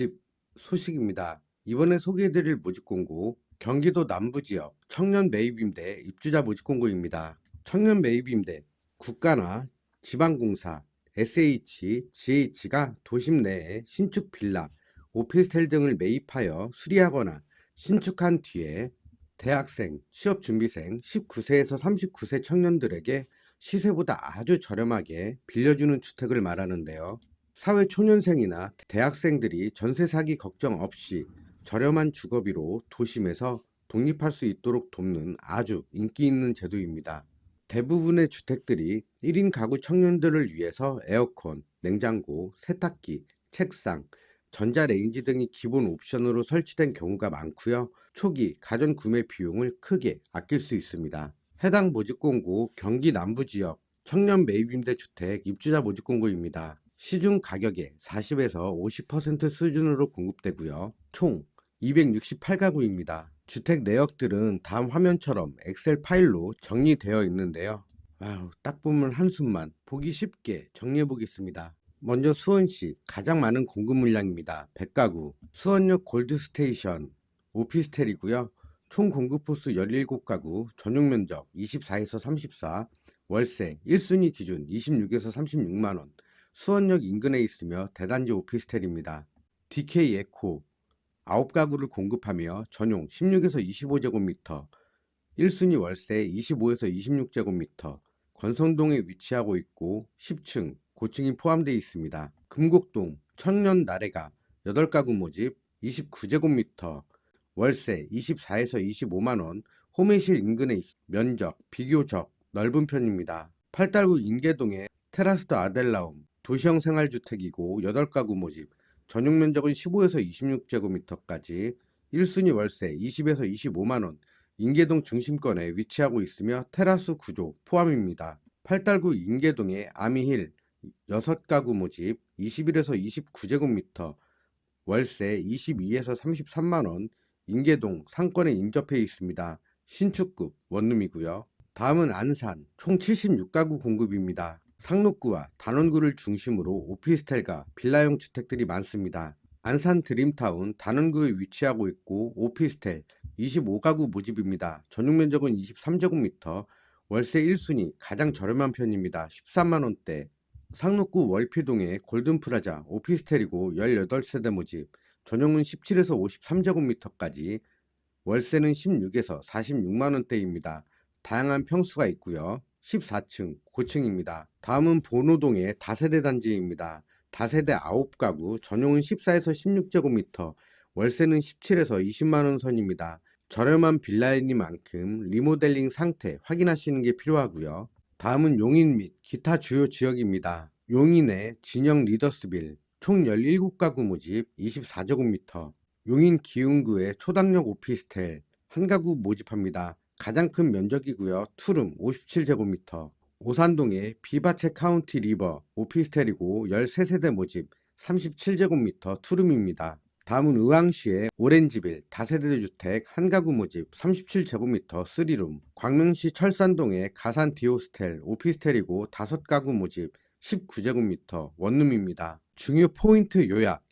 집 소식입니다. 이번에 소개해드릴 모집 공고 경기도 남부지역 청년 매입임대 입주자 모집 공고입니다. 청년 매입임대 국가나 지방공사, SH, GH가 도심 내에 신축 빌라, 오피스텔 등을 매입하여 수리하거나 신축한 뒤에 대학생, 취업준비생 19세에서 39세 청년들에게 시세보다 아주 저렴하게 빌려주는 주택을 말하는데요. 사회 초년생이나 대학생들이 전세 사기 걱정 없이 저렴한 주거비로 도심에서 독립할 수 있도록 돕는 아주 인기 있는 제도입니다. 대부분의 주택들이 1인 가구 청년들을 위해서 에어컨, 냉장고, 세탁기, 책상, 전자레인지 등이 기본 옵션으로 설치된 경우가 많고요. 초기 가전 구매 비용을 크게 아낄 수 있습니다. 해당 모집 공고 경기 남부 지역 청년 매입임대 주택 입주자 모집 공고입니다. 시중 가격의 40에서 50% 수준으로 공급되고요. 총 268가구입니다. 주택 내역들은 다음 화면처럼 엑셀 파일로 정리되어 있는데요. 아우, 딱 보면 한숨만 보기 쉽게 정리해 보겠습니다. 먼저 수원시 가장 많은 공급 물량입니다. 100가구. 수원역 골드스테이션 오피스텔이고요. 총 공급 호수 17가구, 전용 면적 24에서 34, 월세 1순위 기준 26에서 36만 원. 수원역 인근에 있으며 대단지 오피스텔입니다. DK 에코 9가구를 공급하며 전용 16에서 25제곱미터, 1순위 월세 25에서 26제곱미터, 권성동에 위치하고 있고 10층, 고층이 포함되어 있습니다. 금곡동 청년 나래가 8가구 모집 29제곱미터, 월세 24에서 25만원, 호매실 인근에 있, 면적 비교적 넓은 편입니다. 팔달구 인계동의 테라스도 아델라움 도시형 생활주택이고 8가구 모집, 전용 면적은 15에서 26제곱미터까지 1순위 월세 20에서 25만원, 인계동 중심권에 위치하고 있으며 테라스 구조 포함입니다. 팔달구 인계동의 아미힐 6가구 모집 21에서 29제곱미터, 월세 22에서 33만원, 인계동 상권에 인접해 있습니다. 신축급 원룸이고요. 다음은 안산 총 76가구 공급입니다. 상록구와 단원구를 중심으로 오피스텔과 빌라형 주택들이 많습니다. 안산 드림타운 단원구에 위치하고 있고 오피스텔 25가구 모집입니다. 전용 면적은 23제곱미터, 월세 1순위 가장 저렴한 편입니다. 13만원대. 상록구 월피동의 골든프라자 오피스텔이고 18세대 모집, 전용은 17에서 53제곱미터까지, 월세는 16에서 46만원대입니다. 다양한 평수가 있고요. 14층, 고층입니다. 다음은 본호동의 다세대 단지입니다. 다세대 9가구, 전용은 14에서 16제곱미터, 월세는 17에서 20만원 선입니다. 저렴한 빌라이니만큼 리모델링 상태 확인하시는 게 필요하고요. 다음은 용인 및 기타 주요 지역입니다. 용인의 진영 리더스빌, 총 17가구 모집 24제곱미터, 용인 기흥구의 초당역 오피스텔 한 가구 모집합니다. 가장 큰 면적이고요. 투룸 57제곱미터. 오산동의 비바체 카운티 리버 오피스텔이고 13세대 모집 37제곱미터 투룸입니다. 다음은 의왕시의 오렌지빌 다세대 주택 한 가구 모집 37제곱미터 3룸. 광명시 철산동의 가산 디오스텔 오피스텔이고 5가구 모집 19제곱미터 원룸입니다. 중요 포인트 요약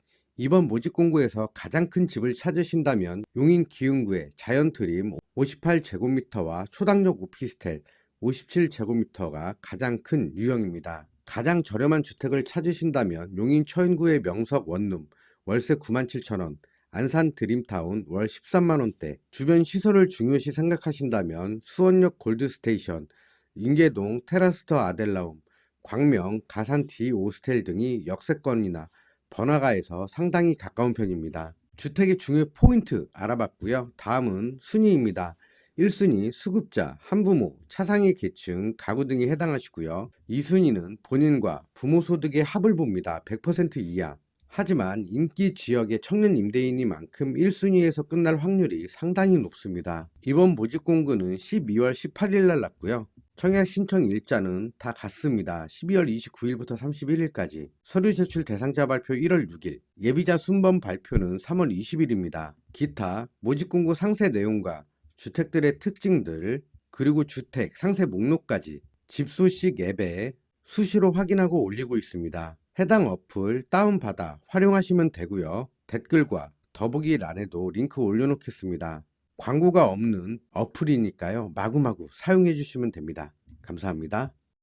이번 모집 공고에서 가장 큰 집을 찾으신다면 용인 기흥구의 자연트림 58제곱미터와 초당역 오피스텔 57제곱미터가 가장 큰 유형입니다. 가장 저렴한 주택을 찾으신다면 용인 처인구의 명석 원룸 월세 97,000원, 안산 드림타운 월 13만원대, 주변 시설을 중요시 생각하신다면 수원역 골드스테이션, 인계동 테라스터 아델라움, 광명 가산 D 오스텔 등이 역세권이나 번화가에서 상당히 가까운 편입니다. 주택의 중요 포인트 알아봤고요. 다음은 순위입니다. 1순위 수급자, 한부모, 차상위 계층, 가구 등이 해당하시고요. 2순위는 본인과 부모 소득의 합을 봅니다. 100% 이하. 하지만 인기 지역의 청년 임대인이만큼 1순위에서 끝날 확률이 상당히 높습니다. 이번 모집 공고는 12월 18일 날 났고요. 청약 신청 일자는 다 같습니다. 12월 29일부터 31일까지. 서류 제출 대상자 발표 1월 6일. 예비자 순번 발표는 3월 20일입니다. 기타 모집 공고 상세 내용과 주택들의 특징들, 그리고 주택 상세 목록까지 집소식 앱에 수시로 확인하고 올리고 있습니다. 해당 어플 다운받아 활용하시면 되고요. 댓글과 더보기 란에도 링크 올려놓겠습니다. 광고가 없는 어플이니까요. 마구마구 사용해 주시면 됩니다. 감사합니다.